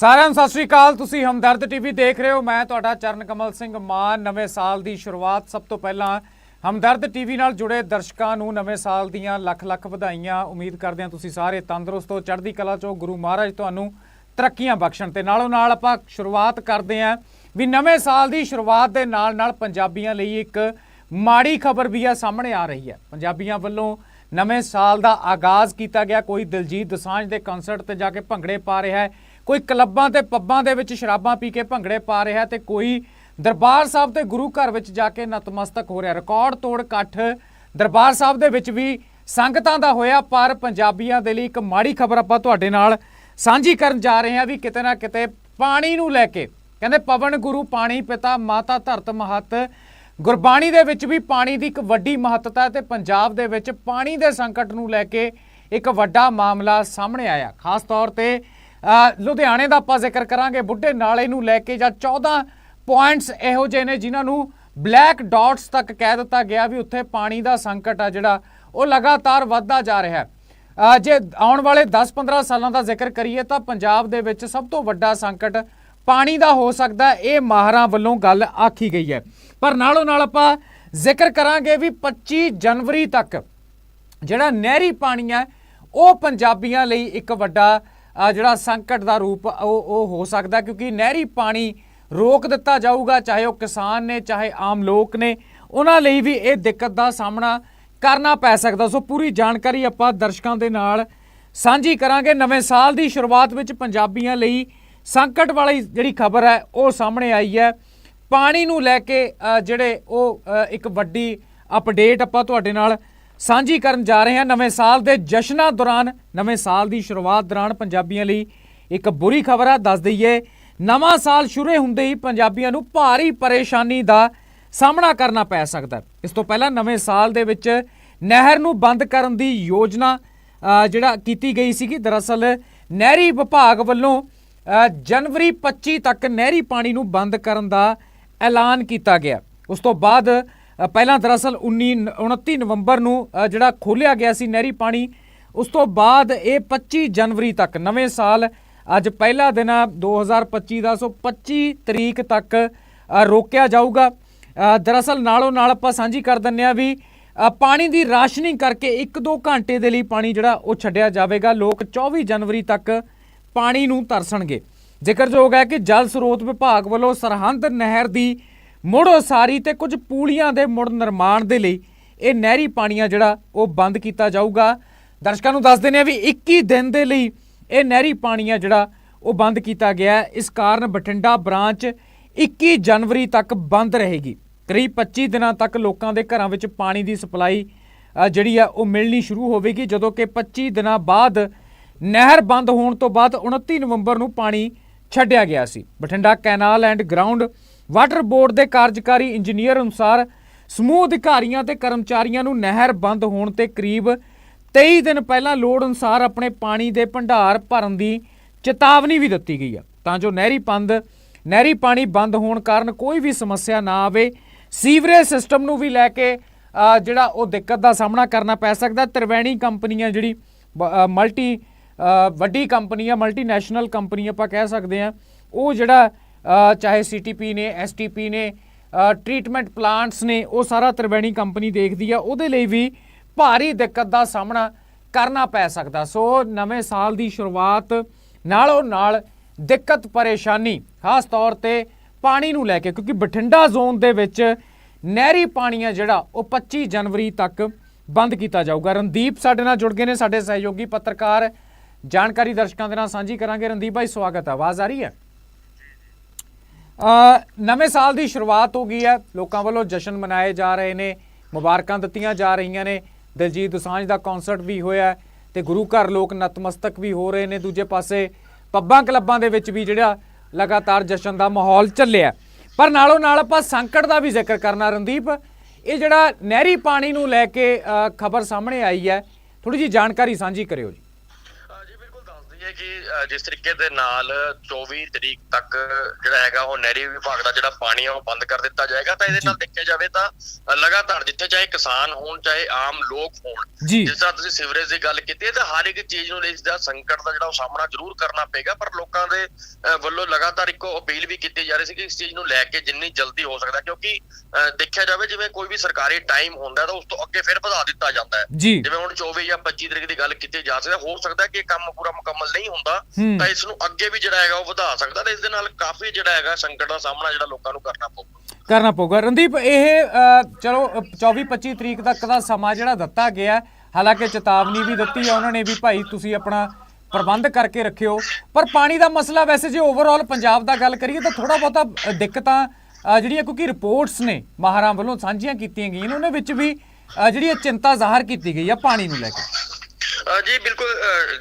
ਸਾਰਿਆਂ ਨੂੰ ਸਤਿ ਸ਼੍ਰੀ ਅਕਾਲ। ਤੁਸੀਂ ਹਮਦਰਦ ਟੀਵੀ ਦੇਖ ਰਹੇ ਹੋ। ਮੈਂ ਤੁਹਾਡਾ ਚਰਨ ਕਮਲ ਸਿੰਘ ਮਾਨ। ਨਵੇਂ ਸਾਲ ਦੀ ਸ਼ੁਰੂਆਤ ਸਭ ਤੋਂ ਪਹਿਲਾਂ ਹਮਦਰਦ ਟੀਵੀ ਨਾਲ ਜੁੜੇ ਦਰਸ਼ਕਾਂ ਨੂੰ ਨਵੇਂ ਸਾਲ ਦੀਆਂ ਲੱਖ ਲੱਖ ਵਧਾਈਆਂ। ਉਮੀਦ ਕਰਦੇ ਹਾਂ ਤੁਸੀਂ ਸਾਰੇ ਤੰਦਰੁਸਤ ਹੋ। ਚੜ੍ਹਦੀ ਕਲਾ ਚੋਂ ਗੁਰੂ ਮਹਾਰਾਜ ਤੁਹਾਨੂੰ ਤਰੱਕੀਆਂ ਬਖਸ਼ਣ ਤੇ ਨਾਲੋਂ ਨਾਲ ਆਪਾਂ ਸ਼ੁਰੂਆਤ ਕਰਦੇ ਹਾਂ ਵੀ ਨਵੇਂ ਸਾਲ ਦੀ ਸ਼ੁਰੂਆਤ ਦੇ ਨਾਲ ਨਾਲ ਪੰਜਾਬੀਆਂ ਲਈ ਇੱਕ ਮਾੜੀ ਖਬਰ ਵੀ ਆ ਸਾਹਮਣੇ ਆ ਰਹੀ ਹੈ। ਪੰਜਾਬੀਆਂ ਵੱਲੋਂ ਨਵੇਂ ਸਾਲ ਦਾ ਆਗਾਜ਼ ਕੀਤਾ ਗਿਆ। ਕੋਈ ਦਿਲਜੀਤ ਦਸਾਂਝ ਦੇ ਕਨਸਰਟ ਤੇ ਜਾ ਕੇ ਭੰਗੜੇ ਪਾ ਰਿਹਾ ਹੈ। ਕੋਈ ਕਲੱਬਾਂ ਤੇ ਪੱਬਾਂ ਦੇ ਵਿੱਚ ਸ਼ਰਾਬਾਂ ਪੀ ਕੇ ਭੰਗੜੇ ਪਾ ਰਿਹਾ ਹੈ ਤੇ ਕੋਈ ਦਰਬਾਰ ਸਾਹਿਬ ਤੇ ਗੁਰੂ ਘਰ ਵਿੱਚ ਜਾ ਕੇ ਨਤਮਸਤਕ ਹੋ ਰਿਹਾ। ਰਿਕਾਰਡ ਤੋੜ ਇਕੱਠ ਦਰਬਾਰ ਸਾਹਿਬ ਦੇ ਵਿੱਚ ਵੀ ਸੰਗਤਾਂ ਦਾ ਹੋਇਆ, ਪਰ ਪੰਜਾਬੀਆਂ ਦੇ ਲਈ ਇੱਕ ਮਾੜੀ ਖਬਰ ਆਪਾਂ ਤੁਹਾਡੇ ਨਾਲ ਸਾਂਝੀ ਕਰਨ ਜਾ ਰਹੇ ਹਾਂ ਵੀ ਕਿਤੇ ਨਾ ਕਿਤੇ ਪਾਣੀ ਨੂੰ ਲੈ ਕੇ, ਕਹਿੰਦੇ ਪਵਨ ਗੁਰੂ ਪਾਣੀ ਪਿਤਾ ਮਾਤਾ ਧਰਤ ਮਹਤ, ਗੁਰਬਾਣੀ ਦੇ ਵਿੱਚ ਵੀ ਪਾਣੀ ਦੀ ਇੱਕ ਵੱਡੀ ਮਹੱਤਤਾ ਹੈ ਤੇ ਪੰਜਾਬ ਦੇ ਵਿੱਚ ਪਾਣੀ ਦੇ ਸੰਕਟ ਨੂੰ ਲੈ ਕੇ ਇੱਕ ਵੱਡਾ ਮਾਮਲਾ ਸਾਹਮਣੇ ਆਇਆ। ਖਾਸ ਤੌਰ ਤੇ ਲੁਧਿਆਣੇ ਦਾ ਆਪਾਂ ਜ਼ਿਕਰ ਕਰਾਂਗੇ। ਬੁੱਢੇ ਨਾਲੇ ਨੂੰ ਲੈ ਕੇ ਜਾਂ 14 ਪੁਆਇੰਟਸ ਇਹੋ ਜਿਹੇ ਨੇ ਜਿਨ੍ਹਾਂ ਨੂੰ ਬਲੈਕ ਡਾਟਸ ਤੱਕ ਕਹਿ ਦਿੱਤਾ ਗਿਆ ਵੀ ਉੱਥੇ ਪਾਣੀ ਦਾ ਸੰਕਟ ਆ ਜਿਹੜਾ ਉਹ ਲਗਾਤਾਰ ਵੱਧਦਾ ਜਾ ਰਿਹਾ ਹੈ। ਜੇ ਆਉਣ ਵਾਲੇ 10-15 ਸਾਲਾਂ ਦਾ ਜ਼ਿਕਰ ਕਰੀਏ ਤਾਂ ਪੰਜਾਬ ਦੇ ਵਿੱਚ ਸਭ ਤੋਂ ਵੱਡਾ ਸੰਕਟ ਪਾਣੀ ਦਾ ਹੋ ਸਕਦਾ ਇਹ ਮਾਹਰਾਂ ਵੱਲੋਂ ਗੱਲ ਆਖੀ ਗਈ ਹੈ। ਪਰ ਨਾਲੋਂ ਨਾਲ ਆਪਾਂ ਜ਼ਿਕਰ ਕਰਾਂਗੇ ਵੀ 25 ਜਨਵਰੀ ਤੱਕ ਜਿਹੜਾ ਨਹਿਰੀ ਪਾਣੀ ਹੈ, ਉਹ ਪੰਜਾਬੀਆਂ ਲਈ ਇੱਕ ਵੱਡਾ ਜਿਹੜਾ ਸੰਕਟ ਦਾ ਰੂਪ ਉਹ ਉਹ ਹੋ ਸਕਦਾ ਕਿਉਂਕਿ ਨਹਿਰੀ ਪਾਣੀ ਰੋਕ ਦਿੱਤਾ ਜਾਊਗਾ, ਚਾਹੇ ਉਹ ਕਿਸਾਨ ਨੇ, ਚਾਹੇ ਆਮ ਲੋਕ ਨੇ। ਉਹਨਾਂ ਲਈ ਵੀ ਇਹ ਦਿੱਕਤ ਦਾ ਸਾਹਮਣਾ ਕਰਨਾ ਪੈ ਸਕਦਾ। ਸੋ ਪੂਰੀ ਜਾਣਕਾਰੀ ਆਪਾਂ ਦਰਸ਼ਕਾਂ ਦੇ ਨਾਲ ਸਾਂਝੀ ਕਰਾਂਗੇ। ਨਵੇਂ ਸਾਲ ਦੀ ਸ਼ੁਰੂਆਤ ਵਿੱਚ ਪੰਜਾਬੀਆਂ ਲਈ ਸੰਕਟ ਵਾਲੀ ਜਿਹੜੀ ਖਬਰ ਹੈ, ਉਹ ਸਾਹਮਣੇ ਆਈ ਹੈ। ਪਾਣੀ ਨੂੰ ਲੈ ਕੇ ਜਿਹੜੇ ਉਹ ਇੱਕ ਵੱਡੀ ਅਪਡੇਟ ਆਪਾਂ ਤੁਹਾਡੇ ਨਾਲ ਸਾਂਝੀ ਕਰਨ ਜਾ ਰਹੇ ਹਾਂ ਨਵੇਂ ਸਾਲ ਦੇ ਜਸ਼ਨਾਂ ਦੌਰਾਨ। ਨਵੇਂ ਸਾਲ ਦੀ ਸ਼ੁਰੂਆਤ ਦੌਰਾਨ ਪੰਜਾਬੀਆਂ ਲਈ ਇੱਕ ਬੁਰੀ ਖਬਰ ਹੈ ਦੱਸ ਦਈਏ। ਨਵਾਂ ਸਾਲ ਸ਼ੁਰੂ ਹੁੰਦੇ ਹੀ ਪੰਜਾਬੀਆਂ ਨੂੰ ਭਾਰੀ ਪਰੇਸ਼ਾਨੀ ਦਾ ਸਾਹਮਣਾ ਕਰਨਾ ਪੈ ਸਕਦਾ ਇਸ ਤੋਂ ਪਹਿਲਾਂ ਨਵੇਂ ਸਾਲ ਦੇ ਵਿੱਚ ਨਹਿਰ ਨੂੰ ਬੰਦ ਕਰਨ ਦੀ ਯੋਜਨਾ ਜਿਹੜਾ ਕੀਤੀ ਗਈ ਸੀਗੀ, ਦਰਅਸਲ ਨਹਿਰੀ ਵਿਭਾਗ ਵੱਲੋਂ ਜਨਵਰੀ 25 ਤੱਕ ਨਹਿਰੀ ਪਾਣੀ ਨੂੰ ਬੰਦ ਕਰਨ ਦਾ ਐਲਾਨ ਕੀਤਾ ਗਿਆ। ਉਸ ਤੋਂ ਬਾਅਦ ਪਹਿਲਾਂ ਦਰਅਸਲ 19 ਨ- 29 ਨਵੰਬਰ ਨੂੰ ਜਿਹੜਾ ਖੋਲਿਆ ਗਿਆ ਸੀ ਨਹਿਰੀ ਪਾਣੀ, ਉਸ ਤੋਂ ਬਾਅਦ ਇਹ 25 ਜਨਵਰੀ ਤੱਕ, ਨਵੇਂ ਸਾਲ, ਅੱਜ ਪਹਿਲਾ ਦਿਨ ਆ 2025 ਦਾ, ਸੋ 25 ਤਰੀਕ ਤੱਕ ਰੋਕਿਆ ਜਾਊਗਾ। ਦਰਅਸਲ ਨਾਲੋਂ ਨਾਲ ਆਪਾਂ ਸਾਂਝੀ ਕਰ ਦਿੰਨੇ ਆ ਵੀ ਪਾਣੀ ਦੀ ਰਾਸ਼ਨਿੰਗ ਕਰਕੇ 1-2 ਘੰਟੇ ਦੇ ਲਈ ਪਾਣੀ ਜਿਹੜਾ ਉਹ ਛੱਡਿਆ ਜਾਵੇਗਾ। ਲੋਕ 24 ਜਨਵਰੀ ਤੱਕ ਪਾਣੀ ਨੂੰ ਤਰਸਣਗੇ। ਜ਼ਿਕਰਯੋਗ ਹੈ ਕਿ ਜਲ ਸਰੋਤ ਵਿਭਾਗ ਵੱਲੋਂ ਸਰਹੰਦ ਨਹਿਰ ਦੀ ਮੁੜ ਉਸਾਰੀ ਤੇ ਕੁਝ ਪੂਲੀਆਂ ਦੇ ਮੁੜ ਨਿਰਮਾਣ ਦੇ ਲਈ ਇਹ ਨਹਿਰੀ ਪਾਣੀਆਂ ਜਿਹੜਾ ਉਹ ਬੰਦ ਕੀਤਾ ਜਾਊਗਾ। ਦਰਸ਼ਕਾਂ ਨੂੰ ਦੱਸ ਦਿੰਦੇ ਆ ਵੀ 21 ਦਿਨ ਦੇ ਲਈ ਇਹ ਨਹਿਰੀ ਪਾਣੀਆਂ ਜਿਹੜਾ ਉਹ ਬੰਦ ਕੀਤਾ ਗਿਆ ਇਸ ਕਾਰਨ ਬਠਿੰਡਾ ਬ੍ਰਾਂਚ 21 ਜਨਵਰੀ ਤੱਕ ਬੰਦ ਰਹੇਗੀ। ਕਰੀਬ 25 ਦਿਨਾਂ ਤੱਕ ਲੋਕਾਂ ਦੇ ਘਰਾਂ ਵਿੱਚ ਪਾਣੀ ਦੀ ਸਪਲਾਈ ਜਿਹੜੀ ਆ ਉਹ ਮਿਲਣੀ ਸ਼ੁਰੂ ਹੋਵੇਗੀ, ਜਦੋਂ ਕਿ 25 ਦਿਨਾਂ ਬਾਅਦ ਨਹਿਰ ਬੰਦ ਹੋਣ ਤੋਂ ਬਾਅਦ 29 ਨਵੰਬਰ ਨੂੰ ਪਾਣੀ ਛੱਡਿਆ ਗਿਆ ਸੀ। Bathinda canal and ground water board ਦੇ ਕਾਰਜਕਾਰੀ ਇੰਜੀਨੀਅਰ ਅਨੁਸਾਰ ਸਮੂਹ ਅਧਿਕਾਰੀਆਂ ਤੇ ਕਰਮਚਾਰੀਆਂ ਨੂੰ ਨਹਿਰ ਬੰਦ ਹੋਣ ਤੇ ਕਰੀਬ 23 ਦਿਨ ਪਹਿਲਾਂ ਲੋੜ ਅਨੁਸਾਰ ਆਪਣੇ ਪਾਣੀ ਦੇ ਭੰਡਾਰ ਭਰਨ ਦੀ ਚੇਤਾਵਨੀ ਵੀ ਦਿੱਤੀ ਗਈ ਹੈ। ਤਾਂ ਜੋ ਨਹਿਰੀ ਪੰਦ ਨਹਿਰੀ ਪਾਣੀ ਬੰਦ ਹੋਣ ਕਾਰਨ ਕੋਈ ਵੀ ਸਮੱਸਿਆ ਨਾ ਆਵੇ, ਸੀਵਰੇਜ ਸਿਸਟਮ ਨੂੰ ਵੀ ਲੈ ਕੇ ਜਿਹੜਾ ਉਹ ਦਿੱਕਤ ਦਾ ਸਾਹਮਣਾ ਕਰਨਾ ਪੈ ਸਕਦਾ। ਤ੍ਰਿਵੇਣੀ ਕੰਪਨੀਆਂ ਜਿਹੜੀ ਮਲਟੀ ਵੱਡੀ ਕੰਪਨੀ ਆ, ਮਲਟੀਨੈਸ਼ਨਲ ਕੰਪਨੀ ਆਪਾਂ ਕਹਿ ਸਕਦੇ ਆ ਉਹ ਜਿਹੜਾ ਚਾਹੇ ਸੀਟੀਪੀ ਨੇ ਐਸਟੀਪੀ ਨੇ ਟ੍ਰੀਟਮੈਂਟ ਪਲਾਂਟਸ ਨੇ, ਉਹ ਸਾਰਾ ਤ੍ਰਿਵੇਣੀ ਕੰਪਨੀ ਦੇਖਦੀ ਆ, ਉਹਦੇ ਲਈ ਵੀ ਭਾਰੀ ਦਿੱਕਤ ਦਾ ਸਾਹਮਣਾ ਕਰਨਾ ਪੈ ਸਕਦਾ। ਸੋ ਨਵੇਂ ਸਾਲ ਦੀ ਸ਼ੁਰੂਆਤ ਨਾਲੋਂ ਨਾਲ ਦਿੱਕਤ ਪਰੇਸ਼ਾਨੀ, ਖਾਸ ਤੌਰ ਤੇ ਪਾਣੀ ਨੂੰ ਲੈ ਕੇ, ਕਿਉਂਕਿ ਬਠਿੰਡਾ ਜ਼ੋਨ ਦੇ ਵਿੱਚ ਨਹਿਰੀ ਪਾਣੀ ਆ ਜਿਹੜਾ, ਉਹ 25 ਜਨਵਰੀ ਤੱਕ ਬੰਦ ਕੀਤਾ ਜਾਊਗਾ। ਰਣਦੀਪ ਸਾਡੇ ਨਾਲ ਜੁੜ ਗਏ ਨੇ, ਸਾਡੇ ਸਹਿਯੋਗੀ ਪੱਤਰਕਾਰ। ਜਾਣਕਾਰੀ ਦਰਸ਼ਕਾਂ ਦੇ ਨਾਲ ਸਾਂਝੀ ਕਰਾਂਗੇ। ਰਣਦੀਪ ਭਾਈ, ਸਵਾਗਤ ਹੈ ਆਵਾਜ਼ ਆ ਰਹੀ ਹੈ? ਨਵੇਂ ਸਾਲ ਦੀ ਸ਼ੁਰੂਆਤ ਹੋ ਗਈ ਹੈ। ਲੋਕਾਂ ਵੱਲੋਂ ਜਸ਼ਨ ਮਨਾਏ ਜਾ ਰਹੇ ਨੇ, ਮੁਬਾਰਕਾਂ ਦਿੱਤੀਆਂ ਜਾ ਰਹੀਆਂ ਨੇ। ਦਿਲਜੀਤ ਦੋਸਾਂਝ ਦਾ ਕਨਸਰਟ ਵੀ ਹੋਇਆ ਹੈ ਤੇ ਗੁਰੂ ਘਰ ਲੋਕ ਨਤਮਸਤਕ ਵੀ ਹੋ ਰਹੇ ਨੇ। ਦੂਜੇ ਪਾਸੇ ਪੱਬਾਂ ਕਲੱਬਾਂ ਦੇ ਵਿੱਚ ਵੀ ਜਿਹੜਾ ਲਗਾਤਾਰ ਜਸ਼ਨ ਦਾ ਮਾਹੌਲ ਚੱਲਿਆ ਪਰ ਨਾਲੋਂ ਨਾਲ ਆਪਾਂ ਸੰਕਟ ਦਾ ਵੀ ਜ਼ਿਕਰ ਕਰਨਾ, ਰਣਦੀਪ, ਇਹ ਜਿਹੜਾ ਨਹਿਰੀ ਪਾਣੀ ਨੂੰ ਲੈ ਕੇ ਖਬਰ ਸਾਹਮਣੇ ਆਈ ਹੈ। ਥੋੜੀ ਜੀ ਜਾਣਕਾਰੀ ਸਾਂਝੀ ਕਰਿਓ ਜੀ। ਹਾਂ ਕਿ ਜਿਸ ਤਰੀਕੇ ਦੇ ਨਾਲ 24 ਤਰੀਕ ਤੱਕ ਜਿਹੜਾ ਹੈਗਾ ਉਹ ਨਹਿਰੀ ਵਿਭਾਗ ਦਾ ਜਿਹੜਾ ਪਾਣੀ ਆ ਉਹ ਬੰਦ ਕਰ ਦਿੱਤਾ ਜਾਏਗਾ ਤਾਂ ਇਹਦੇ ਨਾਲ ਦੇਖਿਆ ਜਾਵੇ ਤਾਂ ਲਗਾਤਾਰ ਜਿੱਥੇ ਚਾਹੇ ਕਿਸਾਨ ਹੋਣ ਚਾਹੇ ਆਮ ਲੋਕ ਹੋਣ ਜਿਸ ਤਰ੍ਹਾਂ ਤੁਸੀਂ ਸੀਵਰੇਜ ਦੀ ਗੱਲ ਕੀਤੀ ਹੈ ਤਾਂ ਹਰ ਇੱਕ ਚੀਜ਼ ਨੂੰ ਇਸ ਦਾ ਸੰਕਟ ਦਾ ਜਿਹੜਾ ਉਹ ਸਾਹਮਣਾ ਜ਼ਰੂਰ ਕਰਨਾ ਪਏਗਾ ਪਰ ਲੋਕਾਂ ਦੇ ਵੱਲੋਂ ਲਗਾਤਾਰ ਇੱਕੋ ਅਪੀਲ ਵੀ ਕੀਤੀ ਜਾ ਰਹੀ ਸੀ ਕਿ ਇਸ ਚੀਜ਼ ਨੂੰ ਲੈ ਕੇ ਜਿੰਨੀ ਜਲਦੀ ਹੋ ਸਕਦਾ ਕਿਉਂਕਿ ਦੇਖਿਆ ਜਾਵੇ ਜਿਵੇਂ ਕੋਈ ਵੀ ਸਰਕਾਰੀ ਟਾਈਮ ਹੁੰਦਾ ਤਾਂ ਉਸ ਤੋਂ ਅੱਗੇ ਫਿਰ ਵਧਾ ਦਿੱਤਾ ਜਾਂਦਾ ਹੈ। ਜਿਵੇਂ ਹੁਣ 24 ਜਾਂ 25 ਤਰੀਕ ਦੀ ਗੱਲ ਕੀਤੀ ਜਾ ਸਕਦਾ ਹੋ ਸਕਦਾ ਕਿ ਇਹ ਕੰਮ ਪੂਰਾ ਮੁਕੰਮਲ ਨਹੀਂ ਹੁੰਦਾ। ਤਾਂ ਇਸ ਨੂੰ ਅੱਗੇ ਵੀ ਜਿਹੜਾ ਹੈਗਾ ਉਹ ਵਧਾ ਸਕਦਾ ਤੇ ਇਸ ਦੇ ਨਾਲ ਕਾਫੀ ਜਿਹੜਾ ਹੈਗਾ ਸੰਕਟ ਦਾ ਸਾਹਮਣਾ ਜਿਹੜਾ ਲੋਕਾਂ ਨੂੰ ਕਰਨਾ ਪਊਗਾ। ਕਰਨਾ ਪਊਗਾ। ਰਣਦੀਪ ਇਹ ਚਲੋ 24 25 ਤਰੀਕ ਤੱਕ ਦਾ ਸਮਾਂ ਜਿਹੜਾ ਦਿੱਤਾ ਗਿਆ ਹਾਲਾਂਕਿ ਚੇਤਾਵਨੀ ਵੀ ਦਿੱਤੀ ਹੈ ਉਹਨਾਂ ਨੇ ਵੀ ਭਾਈ ਤੁਸੀਂ ਆਪਣਾ ਪ੍ਰਬੰਧ ਕਰਕੇ ਰੱਖਿਓ। ਪਰ ਪਾਣੀ ਦਾ ਮਸਲਾ ਵੈਸੇ ਜੇ ਓਵਰਆਲ ਪੰਜਾਬ ਦਾ ਗੱਲ ਕਰੀਏ ਤਾਂ ਥੋੜਾ ਬਹੁਤਾ ਦਿੱਕਤਾਂ ਜਿਹੜੀਆਂ ਕਿਉਂਕਿ ਰਿਪੋਰਟਸ ਨੇ ਮਾਹਰਾਂ ਵੱਲੋਂ ਸਾਂਝੀਆਂ ਕੀਤੀਆਂ ਗਈਆਂ ਨੇ ਉਹਨਾਂ ਵਿੱਚ ਵੀ ਜਿਹੜੀ ਚਿੰਤਾ ਜ਼ਾਹਰ ਕੀਤੀ ਗਈ ਆ ਪਾਣੀ ਨੂੰ ਲੈ ਕੇ। ਜੀ ਬਿਲਕੁਲ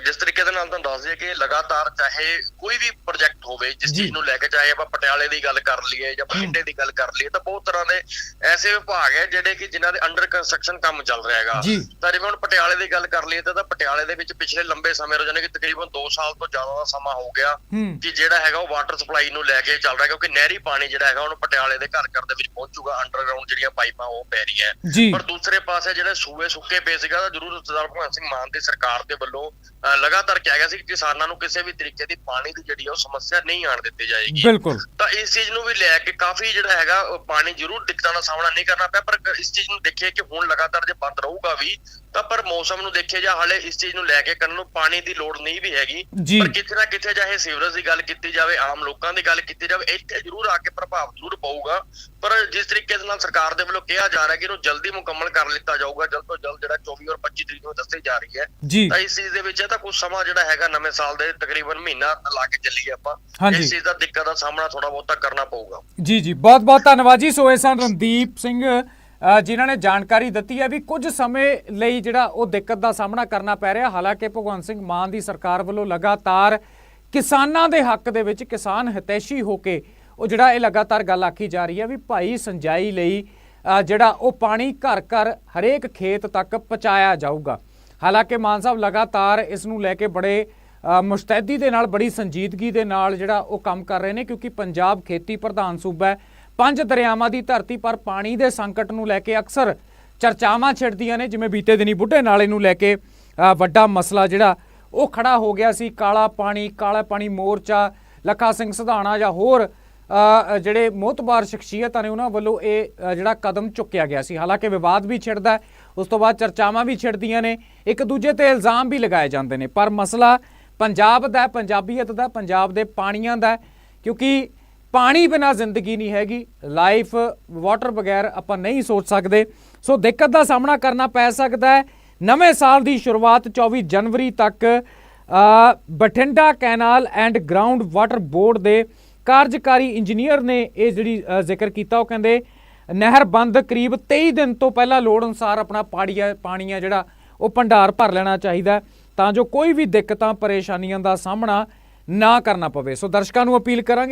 ਜਿਸ ਤਰੀਕੇ ਦੇ ਨਾਲ ਤੁਹਾਨੂੰ ਦੱਸ ਦਈਏ ਕਿ ਲਗਾਤਾਰ ਚਾਹੇ ਕੋਈ ਵੀ ਪ੍ਰੋਜੈਕਟ ਹੋਵੇ ਜਿਸ। ਚੀਜ਼ ਨੂੰ ਲੈ ਕੇ ਚਾਹੇ ਆਪਾਂ ਪਟਿਆਲੇ ਦੀ ਗੱਲ ਕਰ ਲਈਏ ਜਾਂ ਬਠਿੰਡੇ ਦੀ ਗੱਲ ਕਰ ਲਈਏ ਤਾਂ ਬਹੁਤ ਤਰ੍ਹਾਂ ਦੇ ਐਸੇ ਵਿਭਾਗ ਹੈ ਜਿਹੜੇ ਕਿ ਜਿਨ੍ਹਾਂ ਦੇ ਅੰਡਰ ਕੰਸਟਰਕਸ਼ਨ ਕੰਮ ਚੱਲ ਰਿਹਾ ਹੈਗਾ। ਤਾਂ ਜਿਵੇਂ ਹੁਣ ਪਟਿਆਲੇ ਦੀ ਗੱਲ ਕਰ ਲਈਏ ਤਾਂ ਪਟਿਆਲੇ ਦੇ ਵਿੱਚ ਪਿਛਲੇ ਲੰਬੇ ਸਮੇਂ ਤੋਂ ਜਾਨੀ ਕਿ ਤਕਰੀਬਨ 2 ਸਾਲ ਤੋਂ ਜ਼ਿਆਦਾ ਦਾ ਸਮਾਂ ਹੋ ਗਿਆ ਕਿ ਜਿਹੜਾ ਹੈਗਾ ਉਹ ਵਾਟਰ ਸਪਲਾਈ ਨੂੰ ਲੈ ਕੇ ਚੱਲ ਰਿਹਾ ਕਿਉਂਕਿ ਨਹਿਰੀ ਪਾਣੀ ਜਿਹੜਾ ਹੈਗਾ ਉਹਨੂੰ ਪਟਿਆਲੇ ਦੇ ਘਰ ਘਰ ਦੇ ਵਿੱਚ ਪਹੁੰਚੂਗਾ ਅੰਡਰਗਰਾਉਂਡ ਜਿਹੜੀਆਂ ਪਾਈਪਾਂ ਉਹ ਪੈ ਰਹੀਆਂ ਪਰ ਦੂਸਰੇ ਪਾਸੇ ਜਿਹੜੇ ਸੂਏ ਸੁੱਕੇ ਪਏ ਸੀਗਾ ਤਾਂ ਜ਼ਰੂਰ ਸਰਦਾਰ ਭਗਵੰਤ ਸਿੰਘ ਮਾਨ ਦੀ ਸਰਕਾਰ ਦੇ ਵੱਲੋਂ ਅਹ, ਲਗਾਤਾਰ ਕਿਹਾ ਗਿਆ ਸੀ ਕਿ ਕਿਸਾਨਾਂ ਨੂੰ ਕਿਸੇ ਵੀ ਤਰੀਕੇ ਦੀ ਪਾਣੀ ਦੀ ਜਿਹੜੀ ਉਹ ਸਮੱਸਿਆ ਨਹੀਂ ਆਣ ਦਿੱਤੀ ਜਾਏਗੀ। ਬਿਲਕੁਲ। ਤਾਂ ਇਸ ਚੀਜ਼ ਨੂੰ ਵੀ ਲੈ ਕੇ ਕਾਫੀ ਜਿਹੜਾ ਹੈਗਾ ਪਾਣੀ ਜ਼ਰੂਰ ਦਿੱਕਤਾਂ ਦਾ ਸਾਹਮਣਾ ਨਹੀਂ ਕਰਨਾ ਪਿਆ ਪਰ ਇਸ ਚੀਜ਼ ਨੂੰ ਦੇਖੀਏ ਕਿ ਹੁਣ ਲਗਾਤਾਰ ਜੇ ਬੰਦ ਰਹੂਗਾ ਵੀ ਤਾਂ ਪਰ ਮੌਸਮ ਨੂੰ ਦੇਖੀਏ ਜਾਂ ਹਾਲੇ ਇਸ ਚੀਜ਼ ਨੂੰ ਲੈ ਕੇ ਕਰਨ ਨੂੰ ਪਾਣੀ ਦੀ ਲੋੜ ਨਹੀਂ ਵੀ ਹੈਗੀ। ਪਰ ਕਿਤੇ ਨਾ ਕਿਤੇ ਚਾਹੇ ਸੀਵਰੇਜ ਦੀ ਗੱਲ ਕੀਤੀ ਜਾਵੇ ਆਮ ਲੋਕਾਂ ਦੀ ਗੱਲ ਕੀਤੀ ਜਾਵੇ ਇੱਥੇ ਜ਼ਰੂਰ ਆ ਕੇ ਪ੍ਰਭਾਵ ਜ਼ਰੂਰ ਪਊਗਾ। ਪਰ ਜਿਸ ਤਰੀਕੇ ਦੇ ਨਾਲ ਸਰਕਾਰ ਦੇ ਵੱਲੋਂ ਕਿਹਾ ਜਾ ਰਿਹਾ ਕਿ ਇਹਨੂੰ ਜਲਦੀ ਮੁਕੰਮਲ ਕਰ ਲਿੱਤਾ ਜਾਊਗਾ ਜਲਦ ਤੋਂ ਜਲਦ ਜਿਹੜਾ 24 ਔਰ 25 ਤਰੀਕ ਨੂੰ ਦੱਸੀ ਜਾ ਰਹੀ ਹੈ ਤਾਂ ਇਸ ਚੀਜ਼ ਦੇ ਵਿੱਚ ਇਹ ਤਾਂ ਕੁਝ ਸਮਾਂ ਜਿਹੜਾ ਹੈਗਾ ਨਵੇਂ ਸਾਲ ਦੇ ਤਕਰੀਬਨ ਮਹੀਨਾ ਲਾ ਕੇ ਚੱਲੀਏ ਆਪਾਂ। ਇਸ ਚੀਜ਼ ਦਾ ਦਿੱਕਤ ਦਾ ਸਾਹਮਣਾ ਥੋੜਾ ਬਹੁਤਾ ਕਰਨਾ ਪਊਗਾ। ਜੀ ਜੀ। ਬਹੁਤ ਬਹੁਤ ਧੰਨਵਾਦ ਜੀ ਸੋ ਇਹ ਸਨ ਰਣਦੀਪ ਸਿੰਘ ਜਿਨ੍ਹਾਂ ਨੇ ਜਾਣਕਾਰੀ ਦਿੱਤੀ ਹੈ ਵੀ ਕੁਝ ਸਮੇਂ ਲਈ ਜਿਹੜਾ ਉਹ ਦਿੱਕਤ ਦਾ ਸਾਹਮਣਾ ਕਰਨਾ ਪੈ ਰਿਹਾ। ਹਾਲਾਂਕਿ ਭਗਵੰਤ ਸਿੰਘ ਮਾਨ ਦੀ ਸਰਕਾਰ ਵੱਲੋਂ ਲਗਾਤਾਰ ਕਿਸਾਨਾਂ ਦੇ ਹੱਕ ਦੇ ਵਿੱਚ ਕਿਸਾਨ ਹਿਤੈਸ਼ੀ ਹੋ ਕੇ ਉਹ ਜਿਹੜਾ ਇਹ ਲਗਾਤਾਰ ਗੱਲ ਆਖੀ ਜਾ ਰਹੀ ਹੈ ਵੀ ਭਾਈ ਸਿੰਜਾਈ ਲਈ ਜਿਹੜਾ ਉਹ ਪਾਣੀ ਘਰ ਘਰ ਹਰੇਕ ਖੇਤ ਤੱਕ ਪਹੁੰਚਾਇਆ ਜਾਊਗਾ। ਹਾਲਾਂਕਿ ਮਾਨ ਸਾਹਿਬ ਲਗਾਤਾਰ ਇਸ ਨੂੰ ਲੈ ਕੇ ਬੜੇ ਮੁਸਤੈਦੀ ਦੇ ਨਾਲ, ਬੜੀ ਸੰਜੀਦਗੀ ਦੇ ਨਾਲ ਜਿਹੜਾ ਉਹ ਕੰਮ ਕਰ ਰਹੇ ਨੇ, ਕਿਉਂਕਿ ਪੰਜਾਬ ਖੇਤੀ ਪ੍ਰਧਾਨ ਸੂਬਾ ਹੈ। ਪੰਜ ਦਰਿਆਵਾਂ ਦੀ ਧਰਤੀ ਪਰ ਪਾਣੀ ਦੇ ਸੰਕਟ ਨੂੰ ਲੈ ਕੇ ਅਕਸਰ ਚਰਚਾਵਾਂ ਛਿੜਦੀਆਂ ਨੇ, ਜਿਵੇਂ ਬੀਤੇ ਦਿਨੀ ਬੁੱਢੇ ਨਾਲੇ ਨੂੰ ਲੈ ਕੇ ਵੱਡਾ ਮਸਲਾ ਜਿਹੜਾ ਉਹ ਖੜਾ ਹੋ ਗਿਆ ਸੀ, ਕਾਲਾ ਪਾਣੀ ਕਾਲਾ ਪਾਣੀ ਮੋਰਚਾ, ਲੱਖਾ ਸਿੰਘ ਸਧਾਣਾ ਜਾਂ ਹੋਰ ਜਿਹੜੇ ਮੋਤਬਾਰ ਸ਼ਖਸੀਅਤਾਂ ਨੇ ਉਹਨਾਂ ਵੱਲੋਂ ਇਹ ਜਿਹੜਾ ਕਦਮ ਚੁੱਕਿਆ ਗਿਆ ਸੀ। ਹਾਲਾਂਕਿ ਵਿਵਾਦ ਵੀ ਛਿੜਦਾ ਉਸ ਤੋਂ ਬਾਅਦ ਚਰਚਾਵਾਂ ਵੀ ਛਿੜਦੀਆਂ ਨੇ। ਇੱਕ ਦੂਜੇ ਤੇ ਇਲਜ਼ਾਮ ਵੀ ਲਗਾਏ ਜਾਂਦੇ ਨੇ। ਪਰ ਮਸਲਾ ਪੰਜਾਬ ਦਾ ਪੰਜਾਬੀਅਤ ਦਾ, ਪੰਜਾਬ ਦੇ ਪਾਣੀਆਂ ਦਾ ਕਿਉਂਕਿ ਪਾਣੀ ਬਿਨਾ ਜ਼ਿੰਦਗੀ ਨਹੀਂ ਹੈਗੀ। ਲਾਈਫ, ਵਾਟਰ ਬਗੈਰ ਆਪਾਂ ਨਹੀਂ ਸੋਚ ਸਕਦੇ। ਸੋ ਦਿੱਕਤ ਦਾ ਸਾਹਮਣਾ ਕਰਨਾ ਪੈ ਸਕਦਾ ਹੈ। ਨਵੇਂ ਸਾਲ ਦੀ ਸ਼ੁਰੂਆਤ 24 ਜਨਵਰੀ ਤੱਕ Bathinda canal and ground water board ਦੇ ਕਾਰਜਕਾਰੀ ਇੰਜੀਨੀਅਰ ਨੇ ਇਹ ਜਿਹੜੀ ਜ਼ਿਕਰ ਕੀਤਾ। ਉਹ ਕਹਿੰਦੇ ਨਹਿਰ ਬੰਦ ਕਰੀਬ 23 ਦਿਨ ਤੋਂ ਪਹਿਲਾਂ ਲੋੜ ਅਨੁਸਾਰ ਆਪਣਾ ਪਾੜੀਆ ਪਾਣੀ ਆ ਜਿਹੜਾ, ਉਹ ਭੰਡਾਰ ਭਰ ਲੈਣਾ ਚਾਹੀਦਾ ਤਾਂ ਜੋ ਕੋਈ ਵੀ ਦਿੱਕਤਾਂ, ਪਰੇਸ਼ਾਨੀਆਂ ਦਾ ਸਾਹਮਣਾ ਨਾ ਕਰਨਾ ਪਵੇ। ਸੋ ਦਰਸ਼ਕਾਂ ਨੂੰ ਅਪੀਲ ਕਰਾਂਗੇ